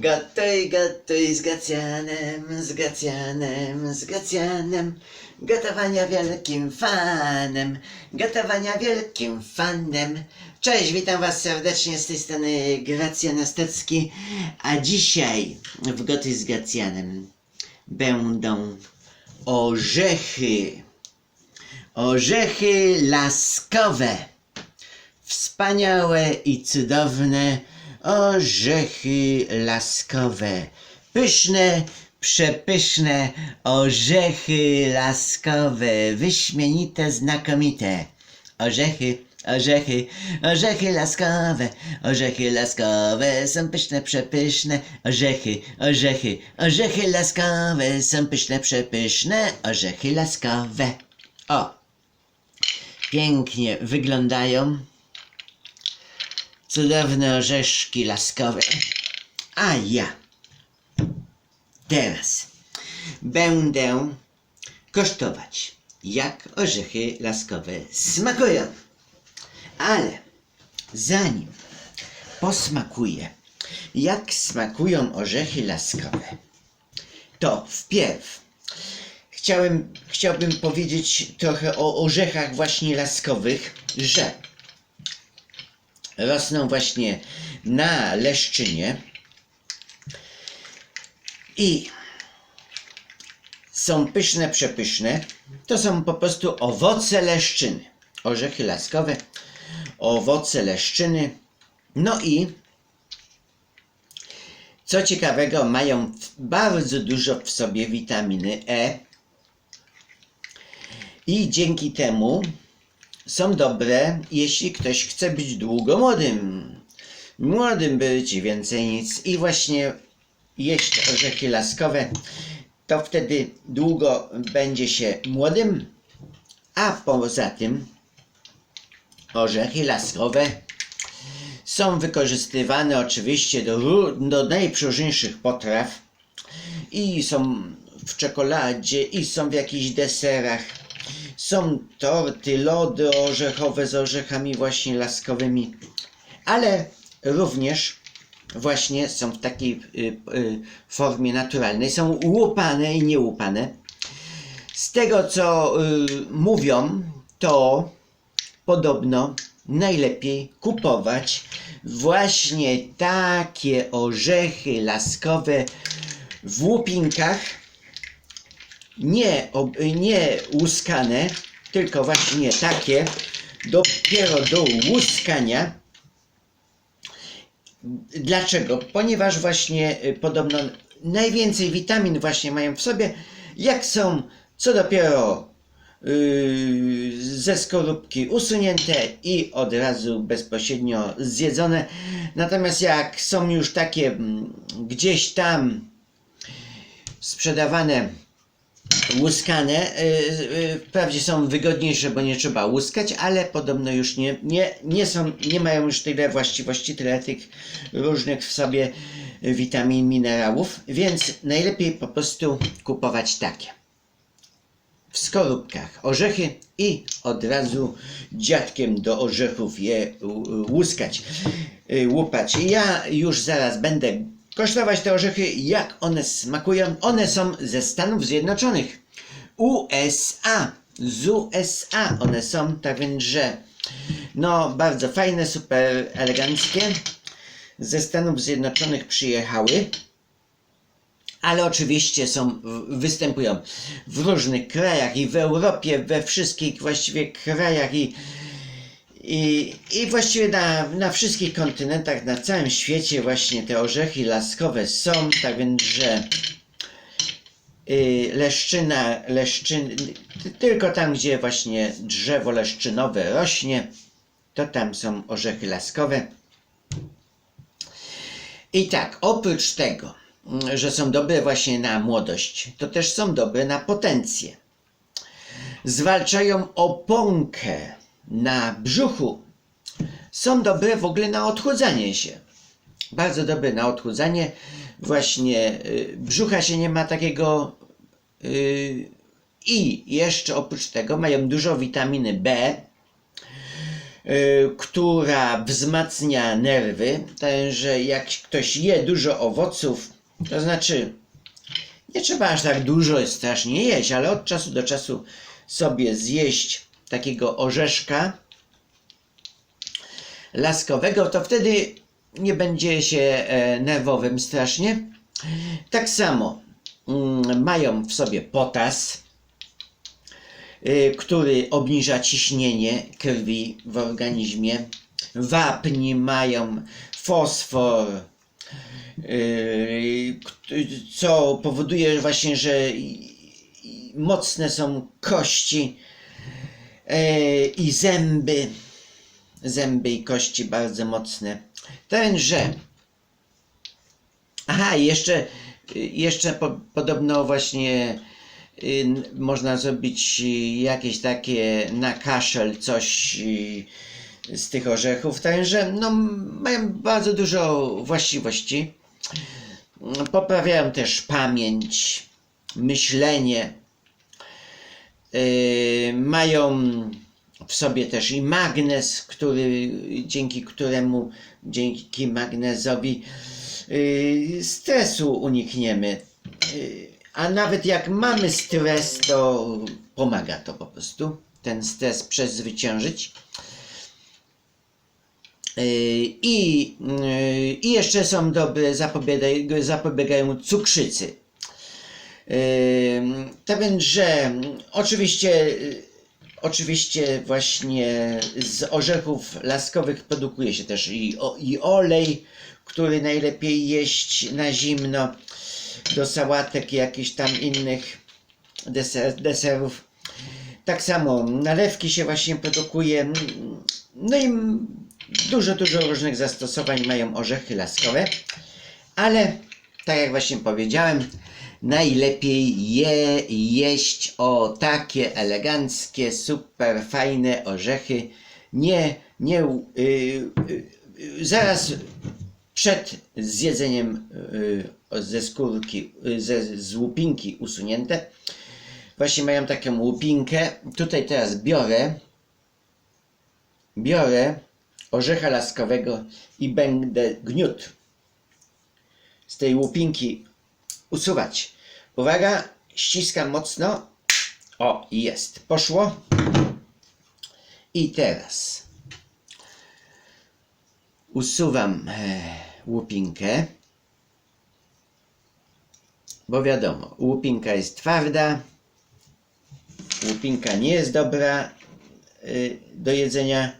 Gotuj, gotuj z Gacjanem, z Gacjanem, z Gacjanem. Gotowania wielkim fanem, gotowania wielkim fanem. Cześć, witam was serdecznie z tej strony Gracjan Ostecki, a dzisiaj w Gotuj z Gacjanem będą orzechy. Orzechy laskowe. Wspaniałe i cudowne orzechy laskowe. Pyszne, przepyszne orzechy laskowe. Wyśmienite, znakomite. Orzechy, orzechy, orzechy laskowe. Orzechy laskowe są pyszne, przepyszne. Orzechy, orzechy, orzechy laskowe są pyszne, przepyszne. Orzechy laskowe. O! Pięknie wyglądają. Cudowne orzeszki laskowe. A ja teraz będę kosztować, jak orzechy laskowe smakują. Ale zanim posmakuję, jak smakują orzechy laskowe, to wpierw chciałem, chciałbym powiedzieć trochę o orzechach właśnie laskowych, że rosną właśnie na leszczynie i są pyszne, przepyszne. To są po prostu owoce leszczyny. Orzechy laskowe, owoce leszczyny. No i co ciekawego, mają bardzo dużo w sobie witaminy E. I dzięki temu są dobre, jeśli ktoś chce być długo młodym. Młodym być więcej nic. I właśnie jeść orzechy laskowe, to wtedy długo będzie się młodym. A poza tym orzechy laskowe są wykorzystywane oczywiście do, do najprzeróżniejszych potraw i są w czekoladzie, i są w jakichś deserach. Są torty, lody orzechowe z orzechami właśnie laskowymi, ale również właśnie są w takiej y, y, formie naturalnej. Są łupane i niełupane. Z tego co y, mówią, to podobno najlepiej kupować właśnie takie orzechy laskowe w łupinkach, nie, ob, nie łuskane, tylko właśnie takie, dopiero do łuskania. Dlaczego? Ponieważ właśnie y, podobno najwięcej witamin właśnie mają w sobie, jak są co dopiero yy, ze skorupki usunięte i od razu bezpośrednio zjedzone. Natomiast jak są już takie mm, gdzieś tam sprzedawane łuskane, y, y, wprawdzie są wygodniejsze, bo nie trzeba łuskać, ale podobno już nie, nie, nie są, nie mają już tyle właściwości, tyle tych różnych w sobie witamin, minerałów, więc najlepiej po prostu kupować takie w skorupkach orzechy i od razu dziadkiem do orzechów je łuskać, y, łupać. Ja już zaraz będę kosztować te orzechy, jak one smakują. One są ze Stanów Zjednoczonych, USA, z USA one są, tak więc, że no bardzo fajne, super eleganckie. Ze Stanów Zjednoczonych przyjechały ale oczywiście są, występują w różnych krajach i w Europie, we wszystkich właściwie krajach i, i, i właściwie na, na wszystkich kontynentach, na całym świecie właśnie te orzechy laskowe są, tak więc, że y, leszczyna, leszczyn, ty- tylko tam, gdzie właśnie drzewo leszczynowe rośnie, to tam są orzechy laskowe. I tak, oprócz tego, mm, że są dobre właśnie na młodość, to też są dobre na potencję. Zwalczają oponkę na brzuchu. Są dobre w ogóle na odchudzanie się. Bardzo dobre na odchudzanie. Właśnie y, brzucha się nie ma takiego. y, I jeszcze oprócz tego mają dużo witaminy B, y, która wzmacnia nerwy. Także jak ktoś je dużo owoców, to znaczy nie trzeba aż tak dużo strasznie jeść, ale od czasu do czasu sobie zjeść takiego orzeszka laskowego, to wtedy nie będzie się e, nerwowym strasznie. Tak samo mm, mają w sobie potas, y, który obniża ciśnienie krwi w organizmie. Wapni mają fosfor, y, co powoduje właśnie, że mocne są kości i zęby. Zęby i kości bardzo mocne. Tenże. Aha, jeszcze, jeszcze po, podobno właśnie y, można zrobić jakieś takie na kaszel coś y, z tych orzechów. Także no, mają bardzo dużo właściwości. Poprawiają też pamięć, myślenie. Yy, mają w sobie też i magnez, który, dzięki któremu, dzięki magnezowi yy, stresu unikniemy. Yy, a nawet jak mamy stres, to pomaga to po prostu, ten stres przezwyciężyć. I, I jeszcze są dobre, zapobiegają, zapobiegają cukrzycy. Tak więc, że oczywiście, y, oczywiście właśnie z orzechów laskowych produkuje się też i, o, i olej, który najlepiej jeść na zimno, do sałatek i jakichś tam innych deser, deserów. Tak samo nalewki się właśnie produkuje. No i dużo, dużo różnych zastosowań mają orzechy laskowe, ale tak jak właśnie powiedziałem, najlepiej je jeść o takie eleganckie, super fajne orzechy. Nie, nie y, y, y, zaraz przed zjedzeniem y, ze skórki, y, ze, z łupinki usunięte. Właśnie mają taką łupinkę. Tutaj teraz biorę, biorę orzecha laskowego i będę gniótł z tej łupinki usuwać. Uwaga, ściskam mocno. O, jest. Poszło. I teraz usuwam e, łupinkę. Bo wiadomo, łupinka jest twarda. Łupinka nie jest dobra y, do jedzenia.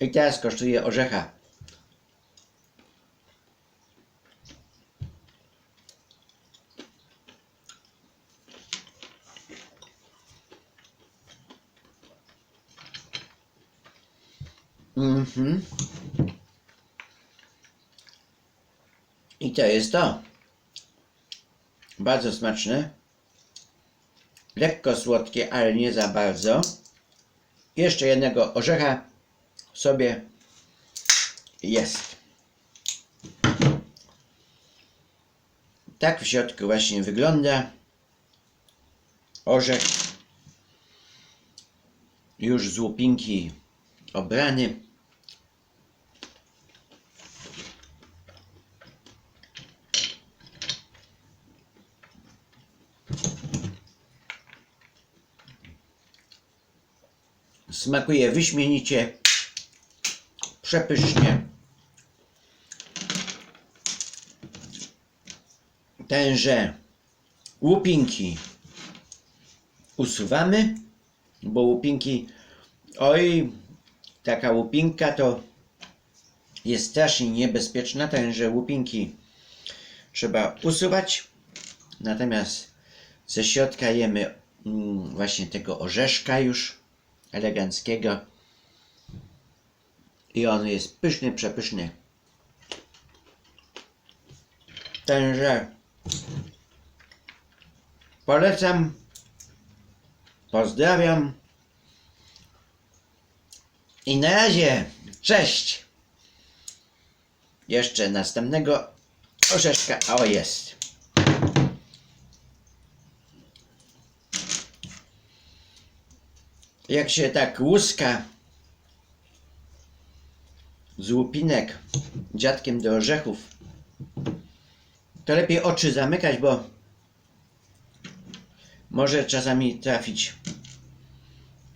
I teraz kosztuje orzecha. Mhm. I to jest to. Bardzo smaczne. Lekko słodkie, ale nie za bardzo. Jeszcze jednego orzecha sobie jest. Tak w środku właśnie wygląda orzech. Już z łupinki obrany. Smakuje wyśmienicie, przepysznie. Tenże łupinki usuwamy, bo łupinki, oj, taka łupinka to jest strasznie niebezpieczna, także łupinki trzeba usuwać. Natomiast ze środka jemy mm, właśnie tego orzeszka już eleganckiego. I on jest pyszny, przepyszny. Także polecam. Pozdrawiam. I na razie, cześć! Jeszcze następnego orzeszka, o jest. Jak się tak łuska z łupinek, dziadkiem do orzechów. To lepiej oczy zamykać, bo może czasami trafić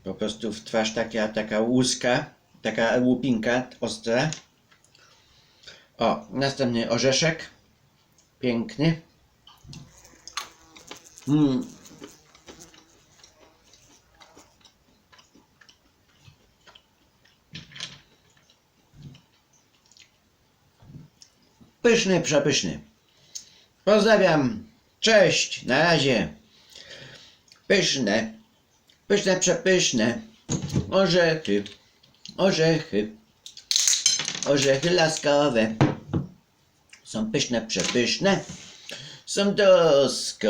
po prostu w twarz taka, taka łuska, taka łupinka ostra. O, następny orzeszek. Piękny. Mm. Pyszny, przepyszny. Pozdrawiam. Cześć. Na razie. Pyszne. Pyszne, przepyszne. Orzechy. Orzechy. Orzechy laskowe. Są pyszne, przepyszne. Są doskonałe.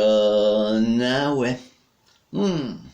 Mm.